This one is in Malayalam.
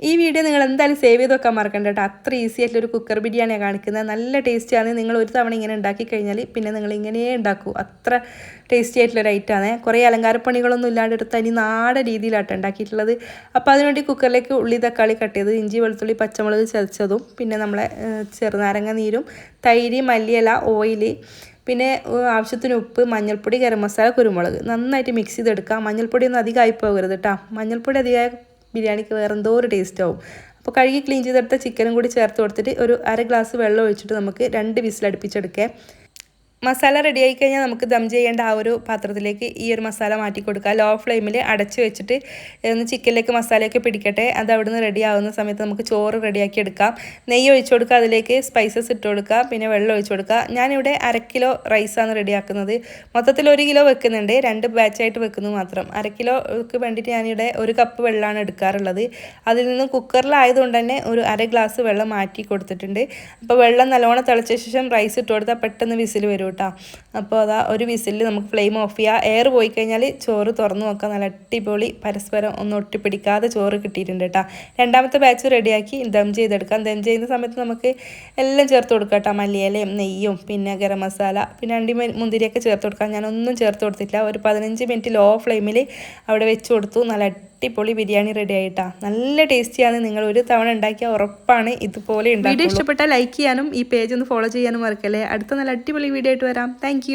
ഈ വീഡിയോ നിങ്ങൾ എന്തായാലും സേവ് ചെയ്ത് വെക്കാൻ മറക്കണ്ട കേട്ടോ. അത്ര ഈസി ആയിട്ടുള്ള ഒരു കുക്കർ ബിരിയാണിയാണ് കാണിക്കുന്നത്. നല്ല ടേസ്റ്റിയാണ് നിങ്ങൾ ഒരു തവണ ഇങ്ങനെ ഉണ്ടാക്കി കഴിഞ്ഞാൽ പിന്നെ നിങ്ങൾ ഇങ്ങനെയേ ഉണ്ടാക്കൂ. അത്ര ടേസ്റ്റി ആയിട്ടുള്ള ഒരു ഐറ്റമാണ് കുറേ അലങ്കാരപ്പണികളൊന്നും ഇല്ലാണ്ട് ഒരു തനി നാടൻ രീതിയിലാട്ടോ ഉണ്ടാക്കിയിട്ടുള്ളത്. അപ്പോൾ അതിനുവേണ്ടി കുക്കറിലേക്ക് ഉള്ളി തക്കാളി കട്ട് ചെയ്ത് ഇഞ്ചി വെളുത്തുള്ളി പച്ചമുളക് ചതച്ചതും പിന്നെ നമ്മളെ ചെറുനാരങ്ങ നീരും തൈര് മല്ലിയില ഓയിൽ പിന്നെ ആവശ്യത്തിന് ഉപ്പ് മഞ്ഞൾപ്പൊടി ഗരം മസാല കുരുമുളക് നന്നായിട്ട് മിക്സ് ചെയ്തെടുക്കുക മഞ്ഞൾപ്പൊടി ഒന്നും അധികം ആയി പോകരുത് കേട്ടോ. മഞ്ഞൾപ്പൊടി അധികമായ ബിരിയാണിക്ക് വേറെന്തോ ഒരു ടേസ്റ്റ് ആവും. അപ്പോൾ കഴുകി ക്ലീൻ ചെയ്തെടുത്ത ചിക്കനും കൂടി ചേർത്ത് കൊടുത്തിട്ട് ഒരു അര ഗ്ലാസ് വെള്ളം ഒഴിച്ചിട്ട് നമുക്ക് രണ്ട് വിസിൽ അടുപ്പിച്ചെടുക്കാം മസാല റെഡി ആയി കഴിഞ്ഞാൽ നമുക്ക് ദം ചെയ്യേണ്ട ആ ഒരു പാത്രത്തിലേക്ക് ഈ ഒരു മസാല മാറ്റി കൊടുക്കുക. ലോ ഫ്ലെയിമിൽ അടച്ച് വെച്ചിട്ട് ഒന്ന് ചിക്കനിലേക്ക് മസാലയൊക്കെ പിടിക്കട്ടെ. അത് അവിടെ നിന്ന് റെഡി ആവുന്ന സമയത്ത് നമുക്ക് ചോറ് റെഡിയാക്കി എടുക്കാം. നെയ്യ് ഒഴിച്ചു കൊടുക്കുക അതിലേക്ക് സ്പൈസസ് ഇട്ട് കൊടുക്കുക പിന്നെ വെള്ളം ഒഴിച്ചു കൊടുക്കുക. ഞാനിവിടെ അര കിലോ റൈസാണ് റെഡിയാക്കുന്നത് മൊത്തത്തിൽ ഒരു കിലോ വെക്കുന്നുണ്ട്. രണ്ട് ബാച്ചായിട്ട് വെക്കുന്നത് മാത്രം. അര കിലോക്ക് വേണ്ടിയിട്ട് ഞാനിവിടെ ഒരു കപ്പ് വെള്ളമാണ് എടുക്കാറുള്ളത്. അതിൽ നിന്ന് കുക്കറിലായതുകൊണ്ട് തന്നെ ഒരു അര ഗ്ലാസ് വെള്ളം മാറ്റി കൊടുത്തിട്ടുണ്ട്. അപ്പോൾ വെള്ളം നല്ലോണം തിളച്ച ശേഷം റൈസ് ഇട്ട് കൊടുത്താൽ പെട്ടെന്ന് വിസിൽ വരും കേട്ടോ. അപ്പോൾ അതാ ഒരു വിസിലിൽ നമുക്ക് ഫ്ലെയിം ഓഫ് ചെയ്യുക എയർ പോയി കഴിഞ്ഞാൽ ചോറ് തുറന്ന് നോക്കാം. നല്ല അടിപൊളി പരസ്പരം ഒന്നും ഒട്ടിപ്പിടിക്കാതെ ചോറ് കിട്ടിയിട്ടുണ്ട് കേട്ടോ. രണ്ടാമത്തെ ബാച്ച് റെഡിയാക്കി ദം ചെയ്തെടുക്കാം. ദം ചെയ്യുന്ന സമയത്ത് നമുക്ക് എല്ലാം ചേർത്ത് കൊടുക്കാം കേട്ടോ. മല്ലിയിലയും നെയ്യും പിന്നെ ഗരം മസാല പിന്നെ അണ്ടി മുന്തിരിയൊക്കെ ചേർത്ത് കൊടുക്കാം. ഞാനൊന്നും ചേർത്ത് കൊടുത്തിട്ടില്ല. ഒരു പതിനഞ്ച് മിനിറ്റ് ലോ ഫ്ലെയിമിൽ അവിടെ വെച്ച് കൊടുത്തു. നല്ല അടിപൊളി ബിരിയാണി റെഡി ആയിട്ടാ. നല്ല ടേസ്റ്റിയാണ് നിങ്ങൾ ഒരു തവണ ഉണ്ടാക്കിയ ഉറപ്പാണ് ഇതുപോലെ വീഡിയോ ഇഷ്ടപ്പെട്ടാൽ ലൈക്ക് ചെയ്യാനും ഈ പേജ് ഒന്ന് ഫോളോ ചെയ്യാനും മറക്കല്ലേ? അടുത്ത നല്ല അടിപൊളി വീഡിയോ ആയിട്ട് വരാം. താങ്ക്